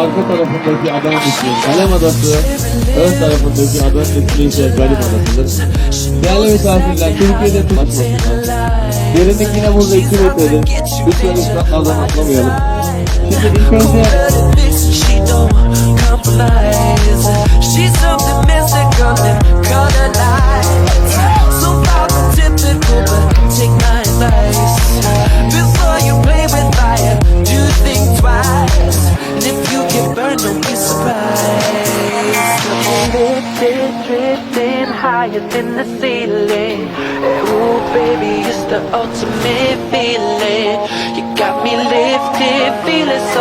Arka tarafındaki adam ismi Kalem Adası, ön tarafındaki adanın ismi ise Galim Adası'dır. Değerli misafirler, Türkiye'de tutmasınlar. Derinlik yine burada 2 metredir. Lütfen ıslaklardan atlamayalım. Şimdi ilk önce It's drifting higher than the ceiling. Eh, ooh, baby, it's the ultimate feeling. You got me lifted, feeling so.